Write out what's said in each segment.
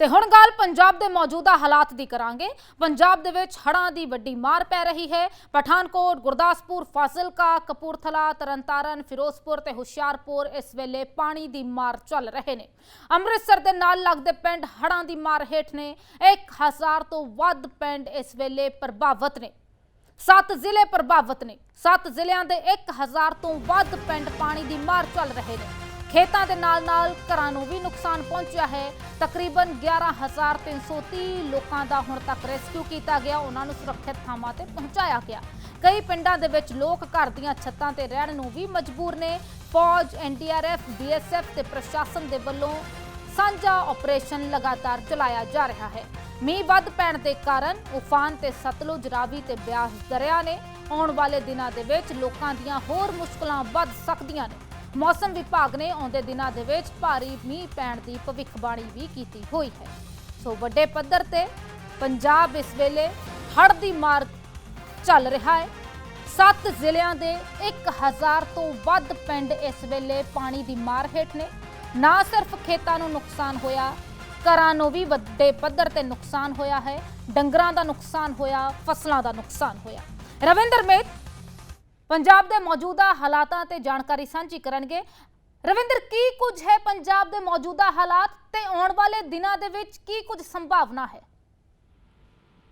ਤੇ ਹੁਣ ਗੱਲ ਪੰਜਾਬ ਦੇ ਮੌਜੂਦਾ ਹਾਲਾਤ ਦੀ ਕਰਾਂਗੇ। ਪੰਜਾਬ ਦੇ ਵਿੱਚ ਹੜ੍ਹਾਂ ਦੀ ਵੱਡੀ ਮਾਰ ਪੈ ਰਹੀ ਹੈ। ਪਠਾਨਕੋਟ, ਗੁਰਦਾਸਪੁਰ, ਫਾਜ਼ਿਲਕਾ, ਕਪੂਰਥਲਾ, ਤਰਨਤਾਰਨ, ਫਿਰੋਜ਼ਪੁਰ ਤੇ ਹੁਸ਼ਿਆਰਪੁਰ ਇਸ ਵੇਲੇ ਪਾਣੀ ਦੀ ਮਾਰ ਚੱਲ ਰਹੇ ਨੇ। ਅੰਮ੍ਰਿਤਸਰ ਦੇ ਨਾਲ ਲੱਗਦੇ ਪਿੰਡ ਹੜ੍ਹਾਂ ਦੀ ਮਾਰ ਹੇਠ ਨੇ। 1000 ਤੋਂ ਵੱਧ ਪਿੰਡ ਇਸ ਵੇਲੇ ਪ੍ਰਭਾਵਿਤ ਨੇ। ਸੱਤ ਜ਼ਿਲ੍ਹੇ ਪ੍ਰਭਾਵਿਤ ਨੇ। ਸੱਤ ਜ਼ਿਲ੍ਹਿਆਂ ਦੇ 1000 ਤੋਂ ਵੱਧ ਪਿੰਡ ਪਾਣੀ ਦੀ ਮਾਰ ਚੱਲ ਰਹੇ ਨੇ। ਖੇਤਾਂ ਦੇ ਨਾਲ-ਨਾਲ ਘਰਾਂ ਨੂੰ ਵੀ ਨੁਕਸਾਨ ਪਹੁੰਚਿਆ ਹੈ। ਤਕਰੀਬਨ 11330 ਲੋਕਾਂ ਦਾ ਹੁਣ ਤੱਕ ਰੈਸਕਿਊ ਕੀਤਾ ਗਿਆ। ਉਹਨਾਂ ਨੂੰ ਸੁਰੱਖਿਅਤ ਥਾਵਾਂ ਤੇ ਪਹੁੰਚਾਇਆ ਗਿਆ। ਕਈ ਪਿੰਡਾਂ ਦੇ ਵਿੱਚ ਲੋਕ ਘਰ ਦੀਆਂ ਛੱਤਾਂ ਤੇ ਰਹਿਣ ਨੂੰ ਵੀ ਮਜਬੂਰ ਨੇ। ਫੌਜ ਐਨਡੀਆਰਐਫ ਬੀਐਸਐਫ ਤੇ ਪ੍ਰਸ਼ਾਸਨ ਦੇ ਵੱਲੋਂ ਸਾਂਝਾ ਆਪਰੇਸ਼ਨ ਲਗਾਤਾਰ ਚਲਾਇਆ ਜਾ ਰਿਹਾ ਹੈ। ਮੀਂਹ ਵੱਧ ਪੈਣ ਦੇ ਕਾਰਨ ਉਫਾਨ ਤੇ ਸਤਲੁਜ ਰਾਵੀ ਤੇ ਬਿਆਸ ਦਰਿਆ ਨੇ ਆਉਣ ਵਾਲੇ ਦਿਨਾਂ ਦੇ ਵਿੱਚ ਲੋਕਾਂ ਦੀਆਂ ਹੋਰ ਮੁਸ਼ਕਲਾਂ ਵੱਧ ਸਕਦੀਆਂ ਨੇ। ਮੌਸਮ ਵਿਭਾਗ ਨੇ ਆਉਂਦੇ ਦਿਨਾਂ ਦੇ ਵਿੱਚ ਭਾਰੀ ਮੀਂਹ ਪੈਣ ਦੀ ਭਵਿੱਖਬਾਣੀ ਵੀ ਕੀਤੀ ਹੋਈ ਹੈ। ਸੋ ਵੱਡੇ ਪੱਧਰ ਤੇ ਪੰਜਾਬ ਇਸ ਵੇਲੇ ਹੜ੍ਹ ਦੀ ਮਾਰ ਚੱਲ ਰਿਹਾ ਹੈ। ਸੱਤ ਜ਼ਿਲ੍ਹਿਆਂ ਦੇ 1000 ਤੋਂ ਵੱਧ ਪਿੰਡ ਇਸ ਵੇਲੇ ਪਾਣੀ ਦੀ ਮਾਰ ਹੇਠ ਨੇ। ਨਾ ਸਿਰਫ ਖੇਤਾਂ ਨੂੰ ਨੁਕਸਾਨ ਹੋਇਆ, ਘਰਾਂ ਨੂੰ ਵੀ ਵੱਡੇ ਪੱਧਰ ਤੇ ਨੁਕਸਾਨ ਹੋਇਆ ਹੈ। ਡੰਗਰਾਂ ਦਾ ਨੁਕਸਾਨ ਹੋਇਆ, ਫਸਲਾਂ ਦਾ ਨੁਕਸਾਨ ਹੋਇਆ। ਰਵਿੰਦਰ ਮੇਤ ਪੰਜਾਬ ਦੇ ਮੌਜੂਦਾ ਹਾਲਾਤਾਂ ਤੇ ਜਾਣਕਾਰੀ ਸਾਂਝੀ ਕਰਨਗੇ। ਰਵਿੰਦਰ, ਕੀ ਕੁਝ ਹੈ ਪੰਜਾਬ ਦੇ ਮੌਜੂਦਾ ਹਾਲਾਤ ਤੇ ਆਉਣ ਵਾਲੇ ਦਿਨਾਂ ਦੇ ਵਿੱਚ ਕੀ ਕੁਝ ਸੰਭਾਵਨਾ ਹੈ?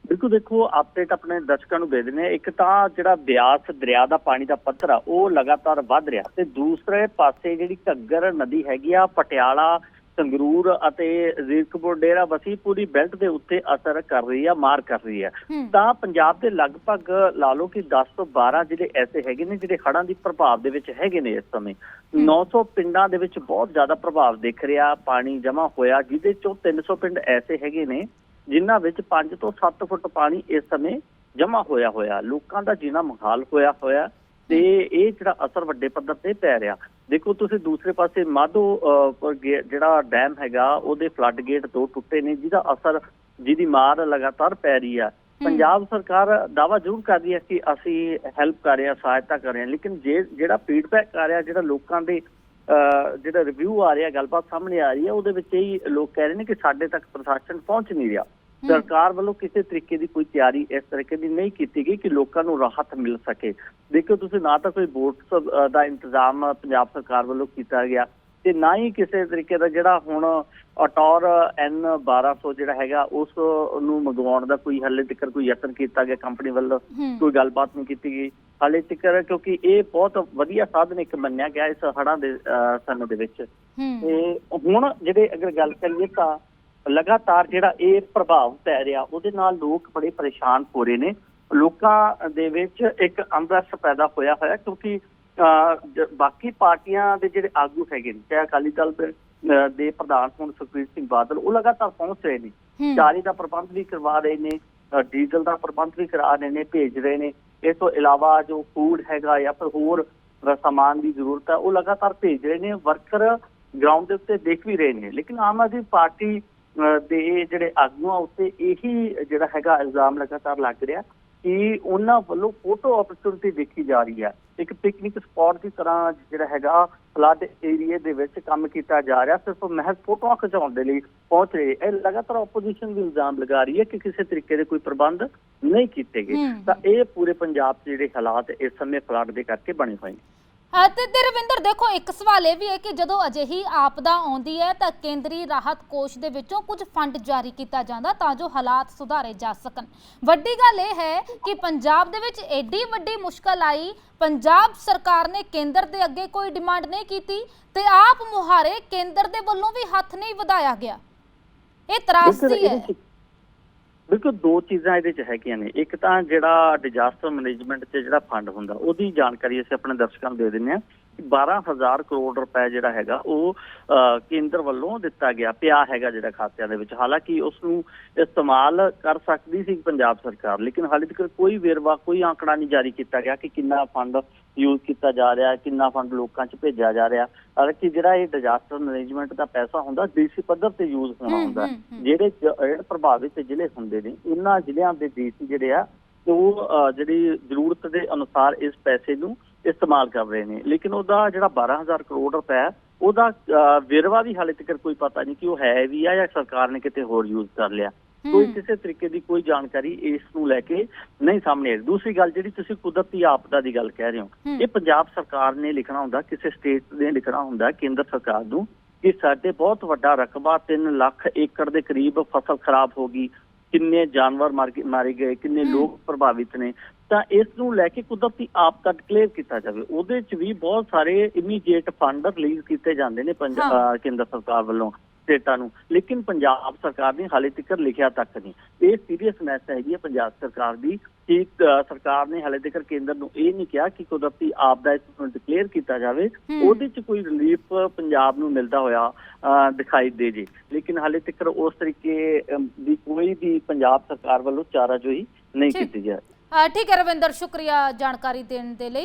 ਬਿਲਕੁਲ ਦੇਖੋ ਅਪਡੇਟ ਆਪਣੇ ਦਰਸ਼ਕਾਂ ਨੂੰ ਦੇ ਦਿੰਦੇ ਹਾਂ ਇੱਕ ਤਾਂ ਜਿਹੜਾ ਬਿਆਸ ਦਰਿਆ ਦਾ ਪਾਣੀ ਦਾ ਪੱਧਰ ਆ, ਉਹ ਲਗਾਤਾਰ ਵੱਧ ਰਿਹਾ ਤੇ ਦੂਸਰੇ ਪਾਸੇ ਜਿਹੜੀ ਘੱਗਰ ਨਦੀ ਹੈਗੀ ਆ, ਪਟਿਆਲਾ ਸੰਗਰੂਰ ਅਤੇ ਜ਼ੀਰਕਪੁਰ ਡੇਰਾ ਬਸੀ ਪੂਰੀ ਬੈਲਟ ਦੇ ਉੱਤੇ ਅਸਰ ਕਰ ਰਹੀ ਆ ਮਾਰ ਕਰ ਰਹੀ ਆ। ਹੂੰ। ਤਾਂ ਪੰਜਾਬ ਦੇ ਲਗਭਗ ਲਾ ਲਓ ਕਿ 10 ਤੋਂ 12 ਜਿਹੜੇ ਐਸੇ ਹੈਗੇ ਨੇ ਜਿਹੜੇ ਹੜ੍ਹਾਂ ਦੀ ਪ੍ਰਭਾਵ ਦੇ ਵਿੱਚ ਹੈਗੇ ਨੇ ਇਸ ਸਮੇਂ। 900 ਪਿੰਡਾਂ ਦੇ ਵਿੱਚ ਬਹੁਤ ਜ਼ਿਆਦਾ ਪ੍ਰਭਾਵ ਦਿਖ ਰਿਹਾ ਪਾਣੀ ਜਮ੍ਹਾਂ ਹੋਇਆ ਜਿਹਦੇ ਚੋਂ 300 ਪਿੰਡ ਐਸੇ ਹੈਗੇ ਨੇ ਜਿਨ੍ਹਾਂ ਵਿੱਚ 5 ਤੋਂ 7 ਫੁੱਟ ਪਾਣੀ ਇਸ ਸਮੇਂ ਜਮ੍ਹਾਂ ਹੋਇਆ ਹੋਇਆ। ਲੋਕਾਂ ਦਾ ਜੀਣਾ ਮੁਹਾਲ ਹੋਇਆ ਹੋਇਆ। ਤੇ ਇਹ ਜਿਹੜਾ ਅਸਰ ਵੱਡੇ ਪੱਧਰ ਤੇ ਪੈ ਰਿਹਾ। ਦੇਖੋ ਤੁਸੀਂ ਦੂਸਰੇ ਪਾਸੇ ਮਾਧੋ ਜਿਹੜਾ ਡੈਮ ਹੈਗਾ ਉਹਦੇ ਫਲੱਡ ਗੇਟ ਦੋ ਟੁੱਟੇ ਨੇ ਜਿਹਦਾ ਅਸਰ ਜਿਹਦੀ ਮਾਰ ਲਗਾਤਾਰ ਪੈ ਰਹੀ ਆ। ਪੰਜਾਬ ਸਰਕਾਰ ਦਾਵਾ ਜ਼ਰੂਰ ਕਰ ਰਹੀ ਹੈ ਕਿ ਅਸੀਂ ਹੈਲਪ ਕਰ ਰਹੇ ਹਾਂ ਸਹਾਇਤਾ ਕਰ ਰਹੇ ਹਾਂ ਲੇਕਿਨ ਜੇ ਜਿਹੜਾ ਫੀਡਬੈਕ ਆ ਰਿਹਾ ਜਿਹੜਾ ਲੋਕਾਂ ਦੇ ਜਿਹੜਾ ਰਿਵਿਊ ਆ ਰਿਹਾ ਗੱਲਬਾਤ ਸਾਹਮਣੇ ਆ ਰਹੀ ਹੈ ਉਹਦੇ ਵਿੱਚ ਹੀ ਲੋਕ ਕਹਿ ਰਹੇ ਨੇ ਕਿ ਸਾਡੇ ਤੱਕ ਪ੍ਰਸ਼ਾਸਨ ਪਹੁੰਚ ਨਹੀਂ ਰਿਹਾ। ਸਰਕਾਰ ਵੱਲੋਂ ਕਿਸੇ ਤਰੀਕੇ ਦੀ ਕੋਈ ਤਿਆਰੀ ਇਸ ਤਰੀਕੇ ਦੀ ਨਹੀਂ ਕੀਤੀ ਗਈ ਕਿ ਲੋਕਾਂ ਨੂੰ ਰਾਹਤ ਮਿਲ ਸਕੇ। ਦੇਖੋ ਤੁਸੀਂ ਨਾ ਤਾਂ ਕੋਈ ਬੋਟਸ ਅ, ਦਾ ਇੰਤਜ਼ਾਮ ਪੰਜਾਬ ਸਰਕਾਰ ਵੱਲੋਂ ਕੀਤਾ ਗਿਆ ਤੇ ਨਾ ਹੀ ਕਿਸੇ ਤਰੀਕੇ ਦਾ ਜਿਹੜਾ ਹੁਣ ਅਟੌਰ ਐਨ 1200 ਜਿਹੜਾ ਹੈਗਾ ਉਸ ਨੂੰ ਮੰਗਵਾਉਣ ਦਾ ਕੋਈ ਹੱਲੇ ਤੱਕ ਕੋਈ ਯਤਨ ਕੀਤਾ ਗਿਆ ਕੰਪਨੀ ਵੱਲੋਂ ਕੋਈ ਗੱਲਬਾਤ ਨਹੀਂ ਕੀਤੀ ਗਈ। ਹਾਲੇ ਤੱਕ ਕਿਉਂਕਿ ਇਹ ਬਹੁਤ ਵਧੀਆ ਸਾਧਨ ਇੱਕ ਮੰਨਿਆ ਗਿਆ ਇਸ ਹੜ੍ਹਾਂ ਦੇ ਸਮੇਂ ਦੇ ਵਿੱਚ। ਤੇ ਹੁਣ ਜਿਹੜੇ ਅਗਰ ਗੱਲ ਕਰੀਏ ਤਾਂ ਲਗਾਤਾਰ ਜਿਹੜਾ ਇਹ ਪ੍ਰਭਾਵ ਪੈ ਰਿਹਾ ਉਹਦੇ ਨਾਲ ਲੋਕ ਬੜੇ ਪਰੇਸ਼ਾਨ ਹੋ ਰਹੇ ਨੇ। ਲੋਕਾਂ ਦੇ ਵਿੱਚ ਇੱਕ ਅੰਦਰਸ ਪੈਦਾ ਹੋਇਆ ਹੋਇਆ ਕਿਉਂਕਿ ਬਾਕੀ ਪਾਰਟੀਆਂ ਦੇ ਜਿਹੜੇ ਆਗੂ ਹੈਗੇ ਨੇ ਚਾਹੇ ਅਕਾਲੀ ਦਲ ਦੇ ਪ੍ਰਧਾਨ ਹੁਣ ਸੁਖਬੀਰ ਸਿੰਘ ਬਾਦਲ ਉਹ ਲਗਾਤਾਰ ਪਹੁੰਚ ਰਹੇ ਨੇ। ਚਾਰੇ ਦਾ ਪ੍ਰਬੰਧ ਵੀ ਕਰਵਾ ਰਹੇ ਨੇ ਡੀਜ਼ਲ ਦਾ ਪ੍ਰਬੰਧ ਵੀ ਕਰਾ ਰਹੇ ਨੇ ਭੇਜ ਰਹੇ ਨੇ। ਇਸ ਤੋਂ ਇਲਾਵਾ ਜੋ ਫੂਡ ਹੈਗਾ ਜਾਂ ਫਿਰ ਹੋਰ ਸਾਮਾਨ ਦੀ ਜ਼ਰੂਰਤ ਹੈ ਉਹ ਲਗਾਤਾਰ ਭੇਜ ਰਹੇ ਨੇ। ਵਰਕਰ ਗਰਾਊਂਡ ਦੇ ਉੱਤੇ ਦੇਖ ਵੀ ਰਹੇ ਨੇ। ਲੇਕਿਨ ਆਮ ਆਦਮੀ ਪਾਰਟੀ ਦੇ ਜਿਹੜੇ ਆਗੂਆਂ ਉੱਤੇ ਇਹੀ ਜਿਹੜਾ ਹੈਗਾ ਇਲਜ਼ਾਮ ਲਗਾਤਾਰ ਲੱਗ ਰਿਹਾ ਕਿ ਉਹਨਾਂ ਵੱਲੋਂ ਫੋਟੋ ਓਪਰਚੁਨਿਟੀ ਦੇਖੀ ਜਾ ਰਹੀ ਹੈ। ਇੱਕ ਪਿਕਨਿਕ ਸਪੌਟ ਦੀ ਤਰ੍ਹਾਂ ਜਿਹੜਾ ਹੈਗਾ ਫਲੱਡ ਏਰੀਏ ਦੇ ਵਿੱਚ ਕੰਮ ਕੀਤਾ ਜਾ ਰਿਹਾ। ਸਿਰਫ ਮਹਿਜ਼ ਫੋਟੋਆਂ ਖਿਚਾਉਣ ਦੇ ਲਈ ਪਹੁੰਚ ਰਹੇ। ਇਹ ਲਗਾਤਾਰ ਆਪੋਜੀਸ਼ਨ ਵੀ ਇਲਜ਼ਾਮ ਲਗਾ ਰਹੀ ਹੈ ਕਿ ਕਿਸੇ ਤਰੀਕੇ ਦੇ ਕੋਈ ਪ੍ਰਬੰਧ ਨਹੀਂ ਕੀਤੇ ਗਏ। ਤਾਂ ਇਹ ਪੂਰੇ ਪੰਜਾਬ 'ਚ ਜਿਹੜੇ ਹਾਲਾਤ ਇਸ ਸਮੇਂ ਫਲੱਡ ਦੇ ਕਰਕੇ ਬਣੇ ਹੋਏ ਨੇ। ਅ, ਤੇ ਤੇ ਰਵਿੰਦਰ ਦੇਖੋ ਇੱਕ ਸਵਾਲ ਇਹ ਵੀ ਹੈ ਕਿ ਜਦੋਂ ਅਜਿਹੀ ਆਪਦਾ ਆਉਂਦੀ ਹੈ ਤਾਂ ਕੇਂਦਰੀ ਰਾਹਤ ਕੋਸ਼ ਦੇ ਵਿੱਚੋਂ ਕੁਝ ਫੰਡ ਜਾਰੀ ਕੀਤਾ ਜਾਂਦਾ ਤਾਂ ਜੋ ਹਾਲਾਤ ਸੁਧਾਰੇ ਜਾ ਸਕਣ। ਵੱਡੀ ਗੱਲ ਇਹ ਹੈ ਕਿ ਪੰਜਾਬ ਦੇ ਵਿੱਚ ਐਡੀ ਵੱਡੀ ਮੁਸ਼ਕਲ ਆਈ। ਪੰਜਾਬ ਸਰਕਾਰ ਨੇ ਕੇਂਦਰ ਦੇ ਅੱਗੇ ਕੋਈ ਡਿਮਾਂਡ ਨਹੀਂ ਕੀਤੀ ਤੇ ਆਪ ਮੁਹਾਰੇ ਕੇਂਦਰ ਦੇ ਵੱਲੋਂ ਵੀ ਹੱਥ ਨਹੀਂ ਵਧਾਇਆ ਗਿਆ। ਇਹ ਤਰਾਸਦੀ ਹੈ। ਬਿਲਕੁਲ ਦੋ ਚੀਜ਼ਾਂ ਇਹਦੇ 'ਚ ਹੈਗੀਆਂ ਨੇ। ਇੱਕ ਤਾਂ ਜਿਹੜਾ ਡਿਜ਼ਾਸਟਰ ਮੈਨੇਜਮੈਂਟ 'ਚ ਜਿਹੜਾ ਫੰਡ ਹੁੰਦਾ, ਉਹਦੀ ਜਾਣਕਾਰੀ ਅਸੀਂ ਆਪਣੇ ਦਰਸ਼ਕਾਂ ਨੂੰ ਦੇ ਦਿੰਦੇ ਹਾਂ। 12000 ਕਰੋੜ ਰੁਪਏ ਜਿਹੜਾ ਹੈਗਾ ਉਹ ਕੇਂਦਰ ਵੱਲੋਂ ਦਿੱਤਾ ਗਿਆ ਪਿਆ ਹੈਗਾ ਜਿਹੜਾ ਖਾਤਿਆਂ ਦੇ ਵਿੱਚ। ਹਾਲਾਂਕਿ ਉਸ ਨੂੰ ਇਸਤੇਮਾਲ ਕਰ ਸਕਦੀ ਸੀ ਪੰਜਾਬ ਸਰਕਾਰ ਲੇਕਿਨ ਹਾਲੇ ਤੱਕ ਕੋਈ ਵੇਰਵਾ ਕੋਈ ਆંકੜਾ ਨਹੀਂ ਜਾਰੀ ਕੀਤਾ ਗਿਆ ਕਿ ਕਿੰਨਾ ਫੰਡ ਯੂਜ਼ ਕੀਤਾ ਜਾ ਰਿਹਾ ਕਿੰਨਾ ਫੰਡ ਲੋਕਾਂ 'ਚ ਭੇਜਿਆ ਜਾ ਰਿਹਾ। ਹਾਲਾਂਕਿ ਜਿਹੜਾ ਇਹ ਡਿਜ਼ਾਸਟਰ ਮੈਨੇਜਮੈਂਟ ਦਾ ਪੈਸਾ ਹੁੰਦਾ ਡੀਸੀ ਪੱਧਰ ਤੇ ਯੂਜ਼ ਹੋਣਾ ਹੁੰਦਾ। ਜਿਹੜੇ ਜਿਹੜੇ ਪ੍ਰਭਾਵਿਤ ਜ਼ਿਲ੍ਹੇ ਹੁੰਦੇ ਨੇ ਉਹਨਾਂ ਜ਼ਿਲ੍ਹਿਆਂ ਦੇ ਡੀਸੀ ਜਿਹੜੇ ਆ ਉਹ ਜਿਹੜੀ ਜ਼ਰੂਰਤ ਦੇ ਅਨੁਸਾਰ ਇਸ ਪੈਸੇ ਨੂੰ ਇਸਤੇਮਾਲ ਕਰ ਰਹੇ ਨੇ ਲੇਕਿਨ ਉਹਦਾ ਜਿਹੜਾ 12000 ਕਰੋੜ ਰੁਪਏ ਉਹਦਾ ਵੇਰਵਾ ਵੀ ਹਾਲੇ ਤੱਕ ਕੋਈ ਪਤਾ ਨਹੀਂ ਕਿ ਉਹ ਹੈ ਵੀ ਆ ਜਾਂ ਸਰਕਾਰ ਨੇ ਕਿਤੇ ਹੋਰ ਯੂਜ਼ ਕਰ ਲਿਆ ਕੋਈ। ਕਿਸੇ ਤਰੀਕੇ ਦੀ ਕੋਈ ਜਾਣਕਾਰੀ ਇਸ ਨੂੰ ਲੈ ਕੇ ਨਹੀਂ ਸਾਹਮਣੇ ਆਈ ਦੂਸਰੀ ਗੱਲ ਜਿਹੜੀ ਤੁਸੀਂ ਕੁਦਰਤੀ ਆਪਦਾ ਦੀ ਗੱਲ ਕਹਿ ਰਹੇ ਹੋ ਹੂੰ। ਇਹ ਪੰਜਾਬ ਸਰਕਾਰ ਨੇ ਲਿਖਣਾ ਹੁੰਦਾ ਕਿਸੇ ਸਟੇਟ ਨੇ ਲਿਖਣਾ ਹੁੰਦਾ ਕੇਂਦਰ ਸਰਕਾਰ ਨੂੰ ਕਿ ਸਾਡੇ ਬਹੁਤ ਵੱਡਾ ਰਕਬਾ 3 ਲੱਖ ਏਕੜ ਦੇ ਕਰੀਬ ਫਸਲ ਖਰਾਬ ਹੋ ਗਈ ਕਿੰਨੇ ਜਾਨਵਰ ਮਾਰ ਗਏ ਕਿੰਨੇ। ਲੋਕ ਪ੍ਰਭਾਵਿਤ ਨੇ ਤਾਂ ਇਸ ਨੂੰ ਲੈ ਕੇ ਕੁਦਰਤੀ ਆਪਦਾ ਡਿਕਲੇਅਰ ਕੀਤਾ ਜਾਵੇ ਉਹਦੇ ਚ ਵੀ ਬਹੁਤ ਸਾਰੇ ਇਮੀਡੀਏਟ ਫੰਡ ਰਿਲੀਜ਼ ਕੀਤੇ ਜਾਂਦੇ ਨੇ ਪੰਜਾਬ। ਕੇਂਦਰ ਸਰਕਾਰ ਵੱਲੋਂ ਸਟੇਟਾਂ ਨੂੰ। ਲੇਕਿਨ ਪੰਜਾਬ ਸਰਕਾਰ ਨੇ ਹਾਲੇ ਤੱਕ ਲਿਖਿਆ ਤੱਕ ਨਹੀਂ। ਇਹ ਸੀਰੀਅਸ ਮੈਸੇਜ ਹੈਗੀ ਹੈ ਪੰਜਾਬ ਸਰਕਾਰ ਦੀ। ਕਿ ਸਰਕਾਰ ਨੇ ਹਾਲੇ ਤੱਕ ਕੇਂਦਰ ਨੂੰ ਇਹ ਨਹੀਂ ਕਿਹਾ ਕਿ ਕੁਦਰਤੀ ਆਪਦਾ ਇਸ ਨੂੰ ਡਿਕਲੇਅਰ ਕੀਤਾ ਜਾਵੇ। ਉਹਦੇ ਚ ਕੋਈ ਰਿਲੀਫ ਪੰਜਾਬ ਨੂੰ ਮਿਲਦਾ ਹੋਇਆ ਦਿਖਾਈ ਦੇ ਜੇ। ਲੇਕਿਨ ਹਾਲੇ ਤੱਕ ਉਸ ਤਰੀਕੇ ਦੀ ਕੋਈ ਵੀ ਪੰਜਾਬ ਸਰਕਾਰ ਵੱਲੋਂ ਚਾਰਾਜੋਈ ਨਹੀਂ ਠੀਕ। ਕੀਤੀ ਜਾ ਰਹੀ। ਠੀਕ ਹੈ ਰਵਿੰਦਰ ਸ਼ੁਕਰੀਆ ਜਾਣਕਾਰੀ ਦੇਣ ਦੇ ਲਈ।